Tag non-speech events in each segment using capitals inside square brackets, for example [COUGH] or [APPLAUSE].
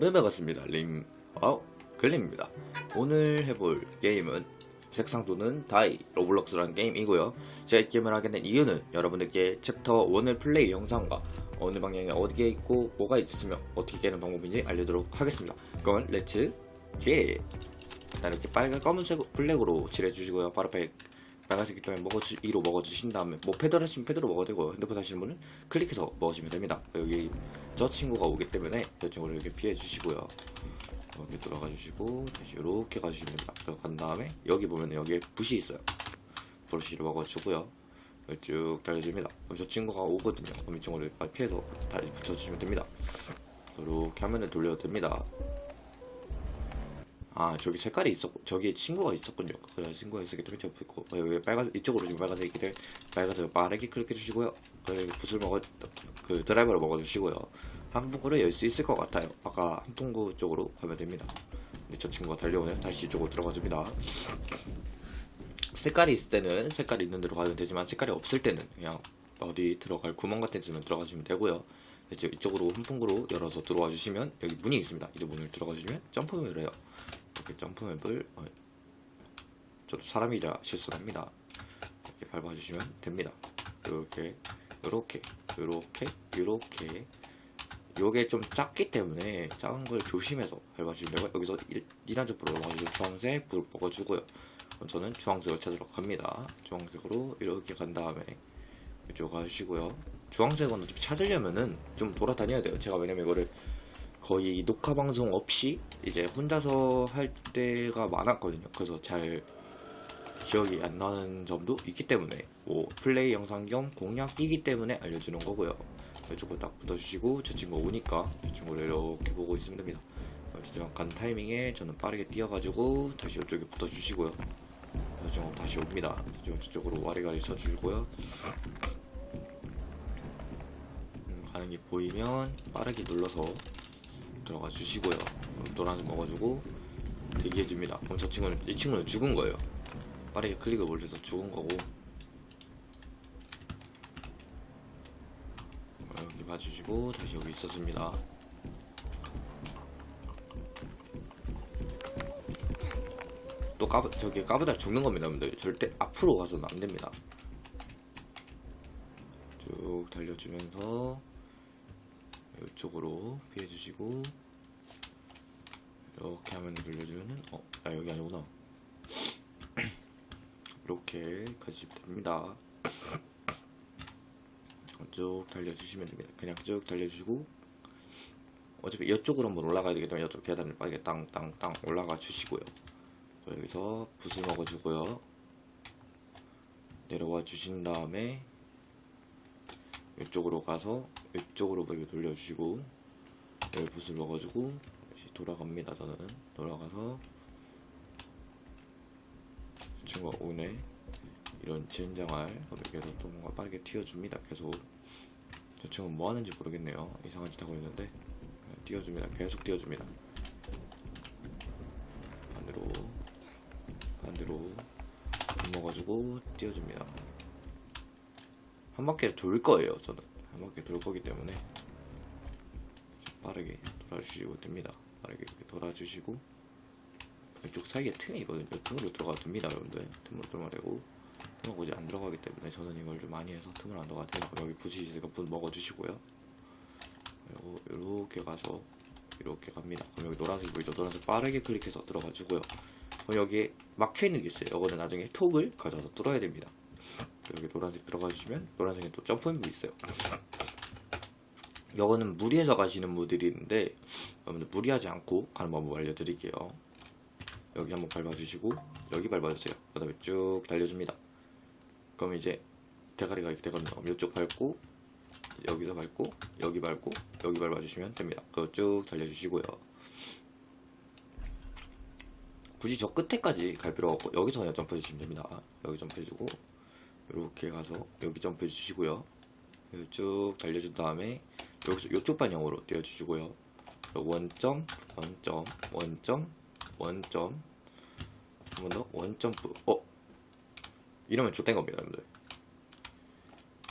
여러분 반갑습니다. 림, 어, 글림입니다. 오늘 해볼 게임은 색상 도는 다이 로블록스라는 게임이고요. 제가 이 게임을 하게 된 이유는 여러분들께 챕터 1을 플레이 영상과 어느 방향에 어디에 있고 뭐가 있으면 어떻게 깨는 방법인지 알려드리도록 하겠습니다. 그건 렛츠 겟! 일단 이렇게 빨간 검은색 블랙으로 칠해주시고요. 바로 앞에 빨간색이기 때문에 먹어주, 2로 먹어주신 다음에 뭐 패드를 하시면 패드로 먹어도 되고 핸드폰 하시는 분은 클릭해서 먹으시면 됩니다. 여기 저 친구가 오기 때문에 저 친구를 이렇게 피해 주시고요. 이렇게 돌아가 주시고 다시 이렇게 됩니다. 들어간 다음에 여기 보면 여기에 붓이 있어요. 브러쉬를 먹어주고요. 쭉 달려줍니다. 그럼 저 친구가 오거든요. 그럼 이 친구를 빨리 피해서 다시 붙여주시면 됩니다. 이렇게 화면을 돌려도 됩니다. 아 저기 색깔이 있었고 저기 친구가 있었군요. 그 친구가 있었기 때문에 제가 붙고 어, 여기 빨간색 이쪽으로 지금 빨간색이기 때문에 빨간색 빠르게 클릭해 주시고요. 그 붓을 먹어 그 드라이버를 먹어 주시고요. 한 분구를 열 수 있을 것 같아요. 아까 한 통구 쪽으로 가면 됩니다. 근데 저 친구가 달려오네요. 다시 이쪽으로 들어가 줍니다. 색깔이 있을 때는 색깔이 있는 데로 가면 되지만 색깔이 없을 때는 그냥 어디 들어갈 구멍 같은 데만 들어가 주시면 되고요. 이제 이쪽으로 훈풍구로 열어서 들어와 주시면 여기 문이 있습니다. 이제 문을 들어가 주시면 점프맵을 해요. 이렇게 점프맵을 어, 저도 사람이라 실수합니다. 이렇게 밟아주시면 됩니다. 이렇게 이렇게 이렇게 이렇게 요게 좀 작기 때문에 작은 걸 조심해서 밟아주시면 되고 여기서 2단 점프로 올라가지고 주황색 불을. 그럼 저는 주황색을 찾으러 갑니다. 주황색으로 이렇게 간 다음에 이쪽 가시고요. 주황색은 어차피 찾으려면은 좀 돌아다녀야 돼요. 제가 왜냐면 이거를 거의 녹화 방송 없이 이제 혼자서 할 때가 많았거든요. 그래서 잘 기억이 안 나는 점도 있기 때문에 뭐 플레이 영상 겸 공략이기 때문에 알려주는 거고요. 이쪽으로 딱 붙어주시고 제 친구 오니까 제 친구를 이렇게 보고 있으면 됩니다. 지정한 타이밍에 저는 빠르게 뛰어가지고 다시 이쪽에 붙어주시고요. 저 친구 다시 옵니다. 저쪽으로 와리가리 쳐주고요. 음, 가는 게 보이면 빠르게 눌러서 들어가 주시고요. 노란색 먹어주고 대기해줍니다. 그럼 저 친구는 이 친구는 죽은 거예요. 빠르게 클릭을 올려서 죽은 거고 여기 봐주시고 다시 여기 있었습니다. 또 까부 저기 까부다 죽는 겁니다, 여러분들. 절대 앞으로 가서는 안 됩니다. 쭉 달려주면서 이쪽으로 피해주시고 이렇게 하면 돌려주면은 어, 아 여기 아니구나. 이렇게 가시면 됩니다. [COUGHS] 쭉 달려주시면 됩니다. 그냥 쭉 달려주시고 어차피 이쪽으로 한번 올라가야 되기 때문에 이쪽 계단을 빠르게 땅땅땅 올라가 주시고요. 여기서 붓을 먹어주고요. 내려와 주신 다음에 이쪽으로 가서 이쪽으로 이렇게 돌려주시고 여기 붓을 먹어주고 다시 돌아갑니다. 저는 돌아가서 친구가 오네 이런 젠장할 여기로 또 뭔가 빠르게 튀어줍니다. 계속 저 친구는 뭐 하는지 모르겠네요. 이상한 짓 하고 있는데 띄워줍니다. 계속 띄워줍니다. 반대로 반대로 먹어주고 띄워줍니다. 한 바퀴를 돌 거예요. 저는 한 바퀴 돌 거기 때문에 빠르게 돌아주시고 됩니다. 빠르게 이렇게 돌아주시고 이쪽 사이에 틈이 있거든요. 틈으로 들어가도 됩니다, 여러분들. 틈으로 들어가도 되고 틈으로 굳이 안 들어가기 때문에 저는 이걸 좀 많이 해서 틈을 안 들어가도 되고 여기 있으니까 붓 먹어주시고요. 그리고 이렇게 가서 이렇게 갑니다. 그럼 여기 노란색 보이죠? 노란색 빠르게 클릭해서 들어가주고요. 그럼 여기에 막혀있는 게 있어요. 이거는 나중에 톡을 가져서 뚫어야 됩니다. 여기 노란색 들어가 주시면 노란색에 또 점프맵이 있어요. 이거는 무리해서 가시는 분들이 있는데 여러분들 무리하지 않고 가는 방법 알려드릴게요. 여기 한번 밟아주시고 여기 밟아주세요. 그 다음에 쭉 달려줍니다. 그럼 이제 대가리가 이렇게 되거든요. 이쪽 밟고 여기서 밟고 여기 밟고 여기 밟아주시면 됩니다. 그거 쭉 달려주시고요. 굳이 저 끝에까지 갈 필요가 없고 여기서 그냥 점프해 주시면 됩니다. 여기 점프해 주고 이렇게 가서 여기 점프해 주시고요. 쭉 달려준 다음에 여기서 이쪽 방향으로 띄워주시고요. 원점, 원점, 원점, 원점. 한 번 더. 원점프. 어? 이러면 좆된 겁니다 여러분들.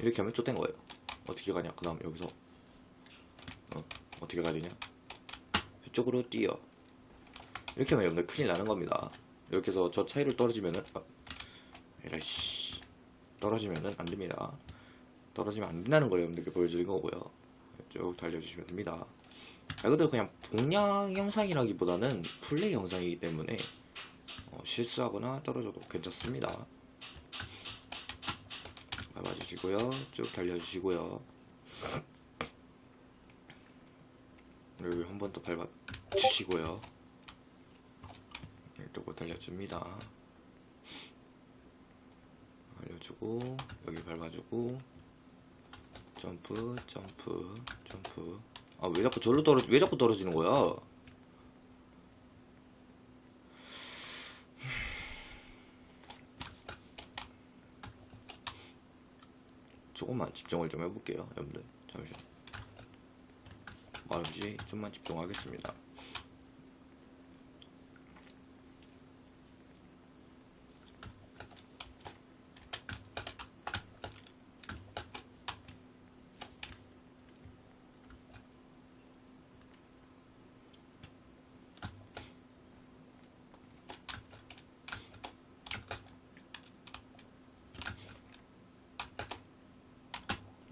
이렇게 하면 좆된 거예요. 어떻게 가냐? 그 다음 여기서. 어, 어떻게 가야 되냐? 이쪽으로 뛰어. 이렇게 하면 여러분들 큰일 나는 겁니다. 이렇게 해서 저 차이를 떨어지면은 아, 에라이씨. 떨어지면은 안 됩니다. 떨어지면 안 된다는 걸 여러분들께 보여드린 거고요. 쭉 달려주시면 됩니다. 말 그대로 그냥 동양 영상이라기보다는 플레이 영상이기 때문에 어, 실수하거나 떨어져도 괜찮습니다. 밟아주시고요. 쭉 달려주시고요. 여기 한 번 더 밟아주시고요. 이쪽으로 달려줍니다. 알려주고 여기 밟아주고 점프 점프 점프 아 왜 자꾸 절로 떨어 왜 자꾸 떨어지는 거야? 조금만 집중을 좀 해볼게요 여러분들. 잠시만. 말없이 좀만 집중하겠습니다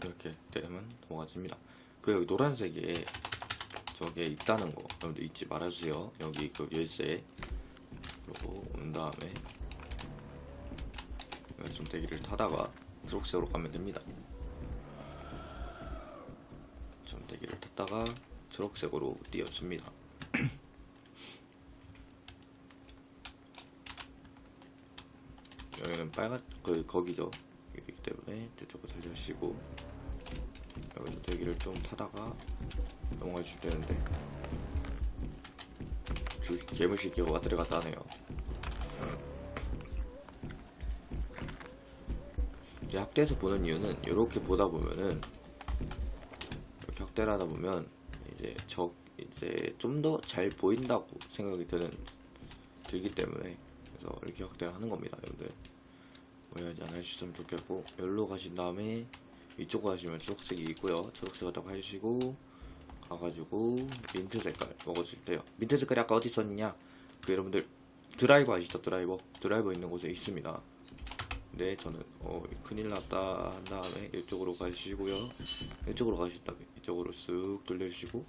이렇게 되면 넘어가집니다. 그 여기 노란색에 저게 있다는 거 여러분들 잊지 말아주세요. 여기 그 열쇠 그리고 온 다음에 좀 대기를 타다가 초록색으로 가면 됩니다. 좀 대기를 탔다가 초록색으로 띄워줍니다. [CLEARS THROAT] 여기는 빨간 그 거기죠. 이기 때문에 이쪽으로 달려주시고 여기서 대기를 좀 타다가 넘어가 주시면 되는데 주 개무시기가 왔다리 갔다 하네요. 이제 학대에서 보는 이유는 이렇게 보다 보면은 이렇게 학대를 하다 보면 이제 적 이제 좀 더 잘 보인다고 생각이 드는 들기 때문에 그래서 이렇게 확대를 하는 겁니다, 여러분들. 오해하지 않으셨으면 좋겠고 여기로 가신 다음에 이쪽으로 가시면 초록색이 있고요. 초록색을 딱 하시고 가가지고 민트 색깔 먹어줄 때요. 민트 색깔이 아까 어디 있었냐? 그 여러분들 드라이버 아시죠? 드라이버 드라이버 있는 곳에 있습니다. 네, 저는 어 큰일 났다 한 다음에 이쪽으로 가시고요. 이쪽으로 가신 다음에 이쪽으로 쓱 돌려주시고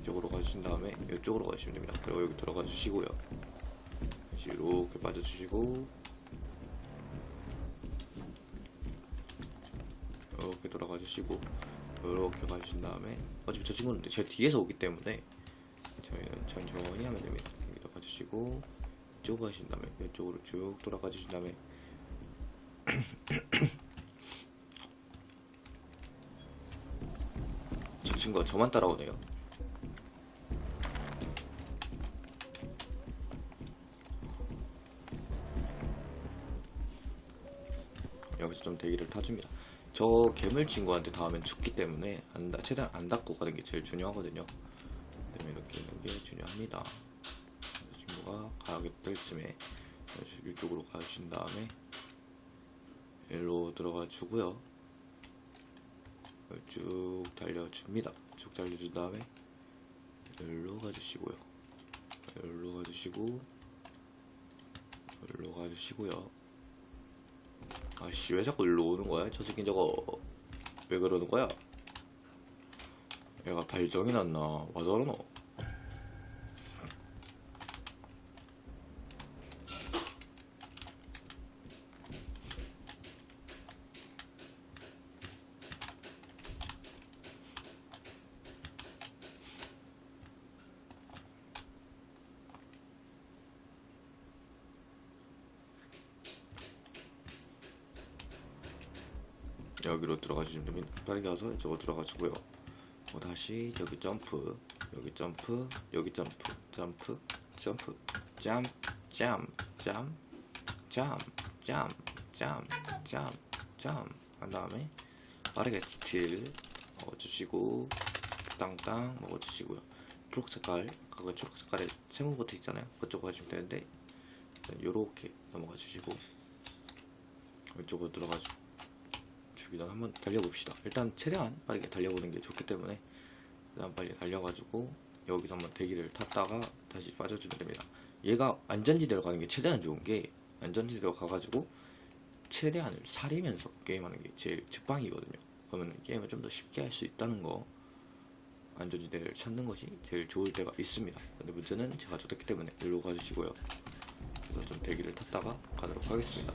이쪽으로 가신 다음에 이쪽으로 가시면 됩니다. 그리고 여기 들어가 주시고요. 이렇게 빠져주시고 이렇게 돌아가 주시고 이렇게 가신 다음에 어차피 저 친구는 제 뒤에서 오기 때문에 저희는 천천히 하면 됩니다. 여기도 가주시고 이쪽 가신 다음에 이쪽으로 쭉 돌아가 주신 다음에 [CLEARS THROAT] 저 친구가 저만 따라오네요. 여기서 좀 대기를 타줍니다. 저 괴물 친구한테 닿으면 죽기 때문에 안 닿- 최대한 안 닿고 가는 게 제일 중요하거든요. 때문에 이렇게 있는 게 중요합니다. 저 친구가 가게 될 쯤에 이쪽으로 가신 다음에 일로 들어가 주고요. 쭉 달려줍니다. 쭉 달려준 다음에 일로 가주시고요. 일로 가주시고 일로 가주시고요. 아씨 왜 자꾸 일로 오는 거야? 저 새끼 저거 왜 그러는 거야? 얘가 발정이 났나? 와 저러노? 여기로 들어가시면 됩니다. 와서 이쪽으로 들어가시고요. 뭐 다시 여기 점프, 여기 점프, 여기 점프, 점프, 점프, 짬, 짬, 짬, 짬, 짬, 짬, 짬, 짬. 한 다음에 빠르게 스틸 먹어주시고 땅땅 먹어주시고요. 초록 색깔, 그 초록 색깔에 세모 버튼 있잖아요. 그쪽 가시면 되는데 요렇게 넘어가 주시고 이쪽으로 들어가 주. 주기 전 한번 달려봅시다. 일단 최대한 빠르게 달려보는 게 좋기 때문에 그다음 빨리 달려가지고 여기서 한번 대기를 탔다가 다시 빠져주면 됩니다. 얘가 안전지대로 가는 게 최대한 좋은 게 안전지대로 가가지고 최대한을 사리면서 게임하는 게 제일 직방이거든요. 그러면 게임을 좀 더 쉽게 할 수 있다는 거 안전지대를 찾는 것이 제일 좋을 때가 있습니다. 근데 문제는 제가 좋았기 때문에 일로 가주시고요. 그래서 좀 대기를 탔다가 가도록 하겠습니다.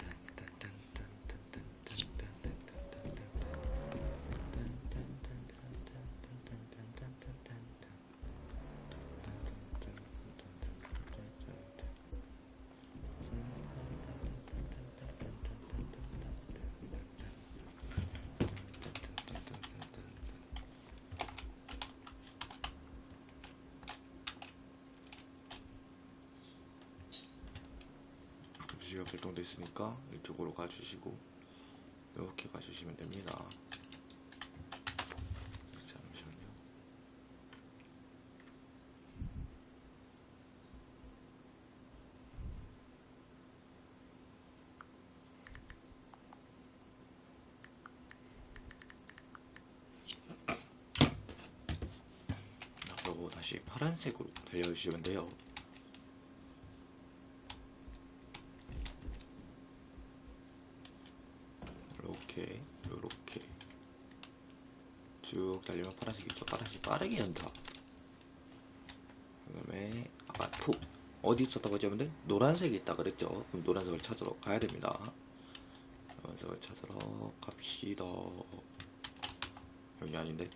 급시가 결정돼 있으니까 이쪽으로 가주시고 이렇게 가주시면 됩니다. 잠시만요. 자, 그리고 다시 파란색으로 달려주시면 돼요. 이렇게 이렇게. 쭉 달리면 파란색이죠 파란색 빠르게 연다. 그 다음에 아까 톡 어디 있었다고 하지 여러분들? 노란색이 있다 그랬죠? 그럼 노란색을 찾으러 가야 됩니다. 노란색을 찾으러 갑시다. 여기 아닌데?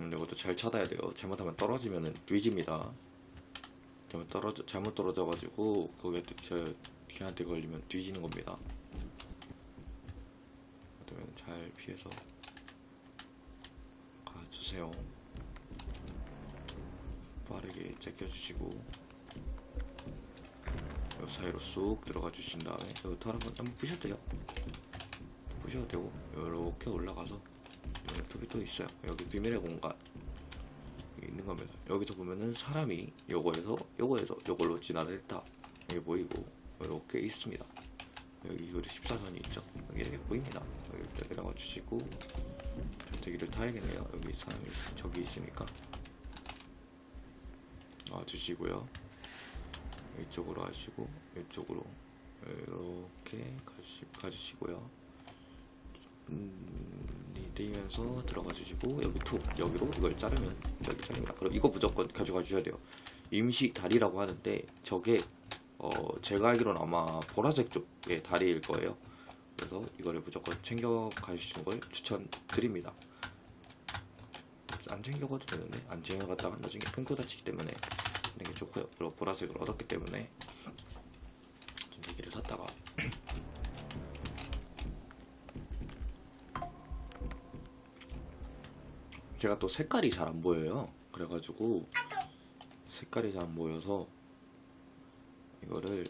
음, 이것도 잘 찾아야 돼요. 잘못하면 떨어지면은 뒤집니다 잘못 떨어져 잘못 떨어져가지고 거기에 또저 걔한테 걸리면 뒤지는 겁니다. 그러면 잘 피해서 가주세요. 빠르게 제껴주시고 요 사이로 쏙 들어가 주신 다음에 여기 털 한번 한번 부셔도 돼요. 부셔도 되고 이렇게 올라가서 여기 톱이 또 있어요. 여기 비밀의 공간. 겁니다. 여기서 보면은 사람이 요거에서 요거에서 요걸로 진화를 했다. 이게 보이고 이렇게 있습니다. 여기 그리 14선이 있죠. 여기 이렇게 보입니다. 여기 이렇게 내려가 주시고 대기를 타야겠네요. 여기 사람이 있- 저기 있으니까 와 주시고요. 이쪽으로 하시고 이쪽으로 이렇게 가주시, 가주시고요. 음, 내리면서 들어가 주시고 여기 투 여기로 이걸 자르면 저기 잘립니다. 그럼 이거 무조건 가져가 주셔야 돼요. 임시 다리라고 하는데 저게 어 제가 알기로는 아마 보라색 쪽의 다리일 거예요. 그래서 이거를 무조건 챙겨 가시는 걸 추천드립니다. 안 챙겨가도 되는데 안 챙겨갔다가 나중에 끊고 다치기 때문에 하는 게 좋고요. 그리고 보라색을 얻었기 때문에 좀 대기를 샀다가 제가 또 색깔이 잘 안 보여요. 그래가지고 색깔이 잘 안 보여서 이거를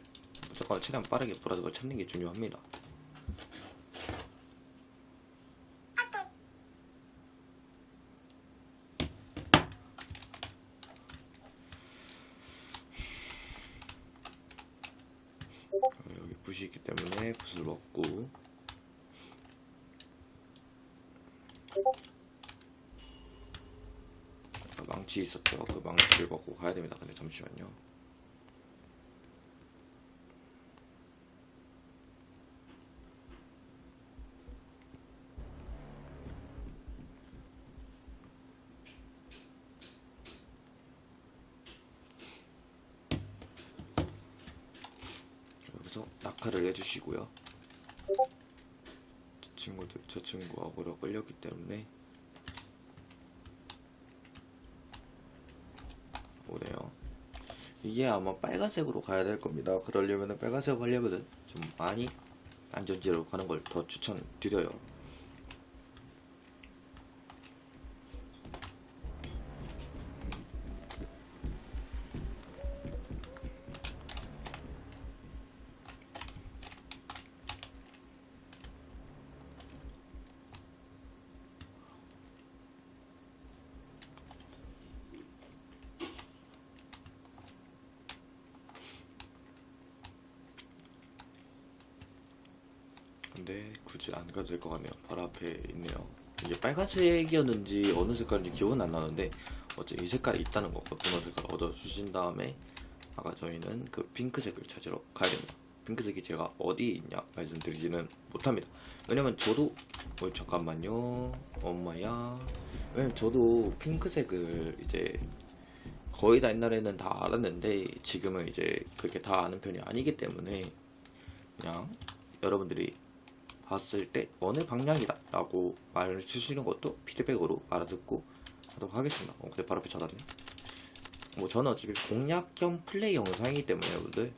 무조건 최대한 빠르게 보라색을 찾는 게 중요합니다. 여기 붓이 있기 때문에 붓을 먹고 아까 망치 있었죠. 그 망치를 먹고 가야 됩니다. 근데 잠시만요. 여기서 낙하를 해주시고요. 저 친구들, 저 친구가 오래 끌렸기 때문에 오네요. 이게 아마 빨간색으로 가야 될 겁니다. 그러려면은 빨간색 하려면은 좀 많이 안전지로 가는 걸 더 추천드려요. 근데 굳이 안 가도 될 것 같네요. 바로 앞에 있네요. 이게 빨간색이었는지 어느 색깔인지 기억은 안 나는데 어째 이 색깔이 있다는 거 분홍 색깔 얻어 주신 다음에 아까 저희는 그 핑크색을 찾으러 가야 됩니다. 핑크색이 제가 어디 있냐 말씀드리지는 못합니다. 왜냐면 저도 어, 잠깐만요. 엄마야. 왜냐면 저도 핑크색을 이제 거의 다 옛날에는 다 알았는데 지금은 이제 그렇게 다 아는 편이 아니기 때문에 그냥 여러분들이 봤을 때 어느 방향이다 라고 말을 주시는 것도 피드백으로 알아듣고 하도록 하겠습니다. 어, 근데 바로 앞에 찾았네. 뭐 저는 어차피 공략 겸 플레이 영상이기 때문에 여러분들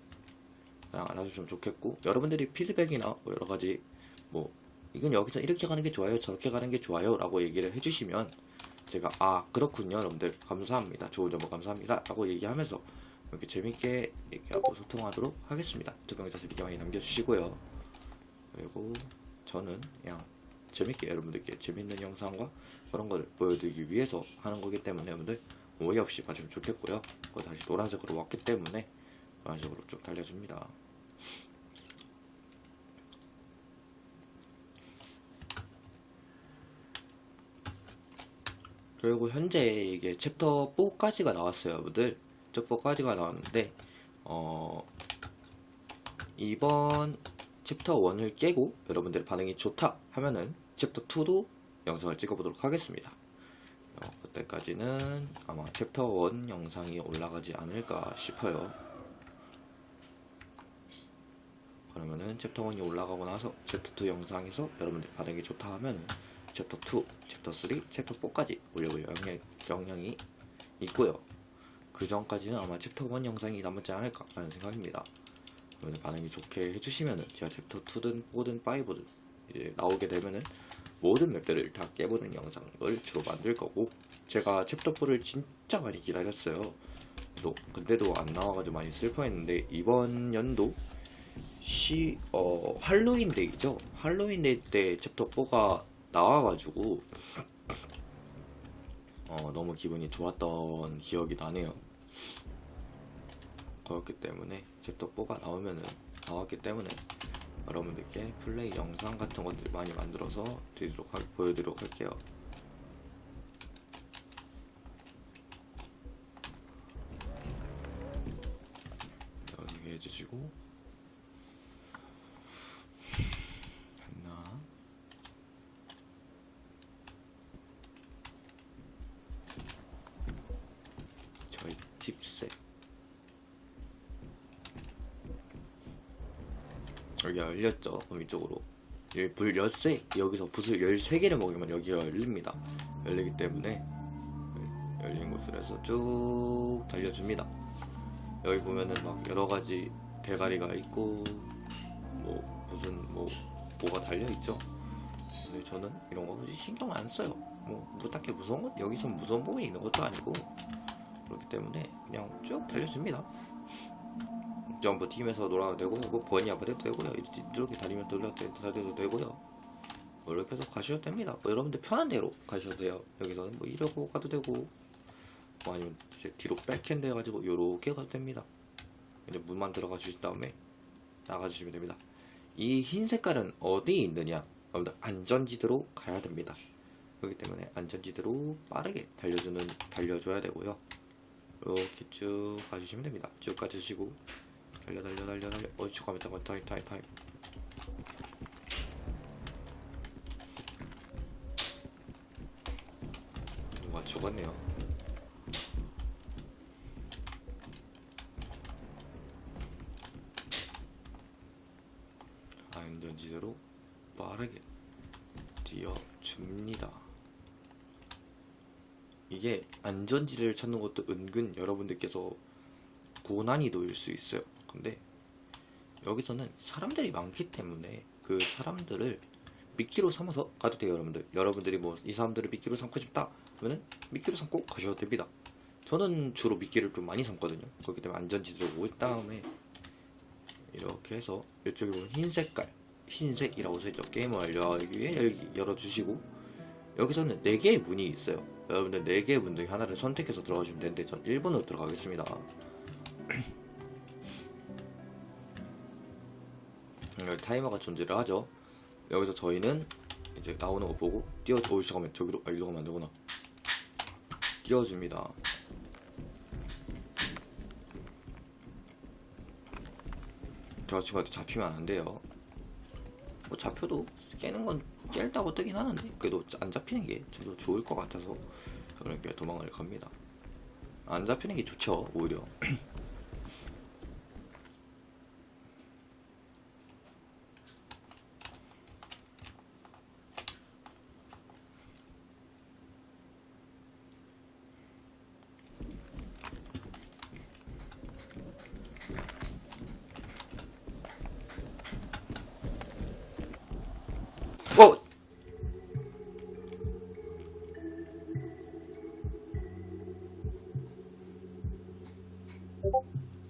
그냥 알아주시면 좋겠고 여러분들이 피드백이나 뭐 여러 가지 뭐 이건 여기서 이렇게 가는 게 좋아요 저렇게 가는 게 좋아요 라고 얘기를 해주시면 제가 아 그렇군요 여러분들 감사합니다 좋은 정보 감사합니다 라고 얘기하면서 이렇게 재밌게 얘기하고 소통하도록 하겠습니다 특강자 재밌게 많이 남겨주시고요 그리고 저는 그냥 재밌게 여러분들께 재밌는 영상과 그런 걸 보여드리기 위해서 하는 거기 때문에 여러분들 오해 없이 봐주면 좋겠고요 그거 다시 노란색으로 왔기 때문에 노란색으로 쭉 달려줍니다 그리고 현재 이게 챕터 4까지가 나왔어요, 여러분들. 챕터 4까지가 나왔는데, 어, 이번 챕터 1을 깨고 여러분들의 반응이 좋다 하면은 챕터 2도 영상을 찍어보도록 하겠습니다. 어, 그때까지는 아마 챕터 1 영상이 올라가지 않을까 싶어요. 그러면은 챕터 1이 올라가고 나서 챕터 2 영상에서 여러분들 반응이 좋다 하면은 챕터 2, 챕터 3, 챕터 4까지 올려볼 영향, 경향이 있고요. 그 전까지는 아마 챕터 1 영상이 남지 않을까 라는 생각입니다. 여러분들 반응이 좋게 해주시면은 제가 챕터 2든 4든 5든 이제 나오게 되면은 모든 맵들을 다 깨보는 영상을 주로 만들 거고 제가 챕터 4를 진짜 많이 기다렸어요. 또 근데도 안 나와가지고 많이 슬퍼했는데 이번 연도 시, 어, 할로윈 데이죠. 할로윈 데이 때 챕터 4가 나와가지고, 어, 너무 기분이 좋았던 기억이 나네요. 그렇기 때문에 4가 나오면은, 나왔기 때문에 여러분들께 플레이 영상 같은 것들 많이 만들어서 드리도록, 할- 보여드리도록 할게요. 여기 해주시고, 하나 저희 팁셋 여기 열렸죠 그럼 이쪽으로 여기 불 열쇠 여기서 붓을 13개를 먹으면 여기가 열립니다 열리기 때문에 열린 곳으로 해서 쭉 달려줍니다 여기 보면은 막 여러가지 대가리가 있고 뭐 무슨 뭐 뭐가 달려 있죠. 근데 저는 이런 거 굳이 신경 안 써요. 뭐, 뭐 딱히 무서운 것 여기서 무서운 부분이 있는 것도 아니고 그렇기 때문에 그냥 쭉 달려줍니다. 점프 팀에서 놀아도 되고요. 뭐 번이 아파도 되고요. 이렇게- 다니면 돌려도 되고요. 뭐 이렇게 해서 가셔도 됩니다. 뭐 여러분들 편한 대로 가셔도 돼요. 여기서는 뭐 이러고 가도 되고 뭐 아니면 이제 뒤로 백핸드 해가지고 요렇게 가도 됩니다. 이제 문만 들어가 주신 다음에 나가 주시면 됩니다. 이 흰 색깔은 어디에 있느냐? 여러분들 안전지대로 가야 됩니다. 그렇기 때문에 안전지대로 빠르게 달려주는 달려줘야 되고요. 이렇게 쭉 가주시면 됩니다. 쭉 가주시고 달려 달려 달려 달려. 어 잠깐만 잠깐만 타임 타임 타임. 누가 죽었네요. 안전지대로 빠르게 뛰어줍니다. 이게 안전지대를 찾는 것도 은근 여러분들께서 고난이도일 수 있어요. 근데 여기서는 사람들이 많기 때문에 그 사람들을 미끼로 삼아서 가도 돼요, 여러분들. 여러분들이 뭐 이 사람들을 미끼로 삼고 싶다 하면은 미끼로 삼고 가셔도 됩니다. 저는 주로 미끼를 좀 많이 삼거든요. 그렇기 때문에 안전지대로 온 다음에 이렇게 해서 이쪽에 보면 흰 색깔 흰색이라고 써있죠 게임을 위해 열기 열어주시고 여기서는 4개의 문이 있어요 여러분들 4개의 문 중에 하나를 선택해서 들어가시면 되는데 전 1번으로 들어가겠습니다 타이머가 존재를 하죠. 여기서 저희는 이제 나오는 거 보고 띄워 오 잠깐만 저기로 아 일로 가면 안 되구나. 띄워줍니다. 저 친구한테 잡히면 안 돼요. 뭐 잡혀도 깨는 건 깰다고 뜨긴 하는데 그래도 안 잡히는 게 저도 좋을 것 같아서 그냥 도망을 갑니다. 안 잡히는 게 좋죠 오히려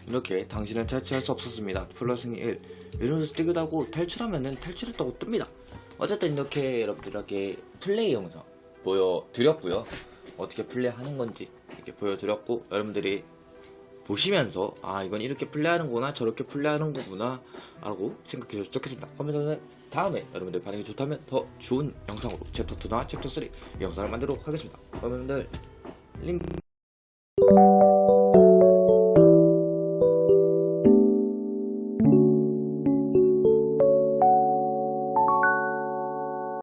이렇게 당신은 탈출할 수 없었습니다. 플러스니 1. 이러면서 띠긋하고 탈출하면은 탈출했다고 뜹니다. 어쨌든 이렇게 여러분들 이렇게 플레이 영상 보여드렸고요. 어떻게 플레이하는 건지 이렇게 보여드렸고 여러분들이 보시면서 아 이건 이렇게 플레이하는구나 저렇게 플레이하는 거구나 라고 생각해 주셨으면 좋겠습니다. 그러면서는 다음에 여러분들 반응이 좋다면 더 좋은 영상으로 챕터 2나 챕터 3 영상을 만들도록 하겠습니다. 여러분들 링크